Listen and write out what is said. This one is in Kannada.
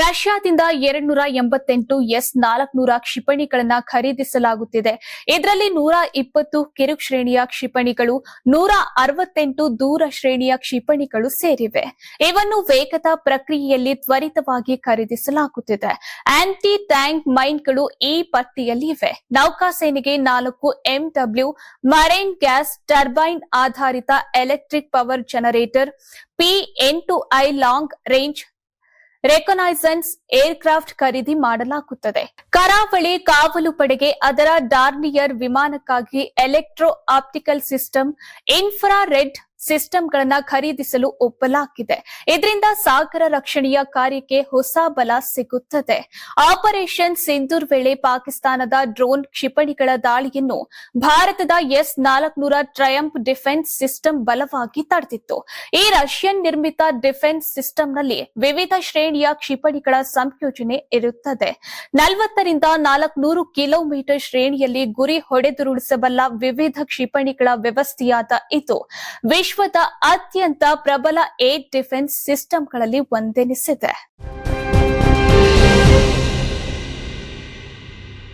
ರಷ್ಯಾದಿಂದ ಎರಡ್ನೂರ ಎಂಬತ್ತೆಂಟು ಎಸ್ ನಾಲ್ಕುನೂರ ಕ್ಷಿಪಣಿಗಳನ್ನ ಖರೀದಿಸಲಾಗುತ್ತಿದೆ. ಇದರಲ್ಲಿ ನೂರ ಇಪ್ಪತ್ತು ಕಿರು ಶ್ರೇಣಿಯ ಕ್ಷಿಪಣಿಗಳು, ನೂರ ಅರವತ್ತೆಂಟು ದೂರ ಶ್ರೇಣಿಯ ಕ್ಷಿಪಣಿಗಳು ಸೇರಿವೆ. ಇವನ್ನು ವೇಗದ ಪ್ರಕ್ರಿಯೆಯಲ್ಲಿ ತ್ವರಿತವಾಗಿ ಖರೀದಿಸಲಾಗುತ್ತಿದೆ. ಆಂಟಿ ಟ್ಯಾಂಕ್ ಮೈನ್ಗಳು ಈ ಪಟ್ಟಿಯಲ್ಲಿ ಇವೆ ನೌಕಾಸೇನೆಗೆ ನಾಲ್ಕು ಎಂಡಬ್ಲ್ಯೂ, ಮರೈನ್ ಗ್ಯಾಸ್ ಟರ್ಬೈನ್ ಆಧಾರಿತ ಎಲೆಕ್ಟ್ರಿಕ್ ಪವರ್ ಜನರೇಟರ್, ಪಿ ಎಂಟು I long range reconnaissance aircraft ಖರೀದಿ ಮಾಡಲಾಗುತ್ತದೆ. ಕರಾವಳಿ ಕಾವಲು ಪಡೆಗೆ ಅದರ ಡಾರ್ನಿಯರ್ ವಿಮಾನಕ್ಕಾಗಿ ಎಲೆಕ್ಟ್ರೋ ಆಪ್ಟಿಕಲ್ ಸಿಸ್ಟಮ್ ಇನ್ಫ್ರಾರೆಡ್ ಸಿಸ್ಟಂಗಳನ್ನ ಖರೀದಿಸಲು ಒಪ್ಪಲಾಗಿದೆ. ಇದರಿಂದ ಸಾಗರ ರಕ್ಷಣೆಯ ಕಾರ್ಯಕ್ಕೆ ಹೊಸ ಬಲ ಸಿಗುತ್ತದೆ. ಆಪರೇಷನ್ ಸಿಂಧೂರ್ ವೇಳೆ ಪಾಕಿಸ್ತಾನದ ಡ್ರೋನ್ ಕ್ಷಿಪಣಿಗಳ ದಾಳಿಯನ್ನು ಭಾರತದ ಎಸ್ ನಾಲ್ಕುನೂರ ಟ್ರಯಂಪ್ ಡಿಫೆನ್ಸ್ ಸಿಸ್ಟಮ್ ಬಲವಾಗಿ ತಡೆದಿತ್ತು. ಈ ರಷ್ಯನ್ ನಿರ್ಮಿತ ಡಿಫೆನ್ಸ್ ಸಿಸ್ಟಂನಲ್ಲಿ ವಿವಿಧ ಶ್ರೇಣಿಯ ಕ್ಷಿಪಣಿಗಳ ಸಂಯೋಜನೆ ಇರುತ್ತದೆ. ನಲವತ್ತರಿಂದ ನಾಲ್ಕುನೂರು ಕಿಲೋಮೀಟರ್ ಶ್ರೇಣಿಯಲ್ಲಿ ಗುರಿ ಹೊಡೆದುರುಳಿಸಬಲ್ಲ ವಿವಿಧ ಕ್ಷಿಪಣಿಗಳ ವ್ಯವಸ್ಥೆಯಾದ ಇದು. ವಿಶ್ವದ ಅತ್ಯಂತ ಪ್ರಬಲ ಏರ್ ಡಿಫೆನ್ಸ್ ಸಿಸ್ಟಮ್ಗಳಲ್ಲಿ ಒಂದೆನಿಸಿದೆ.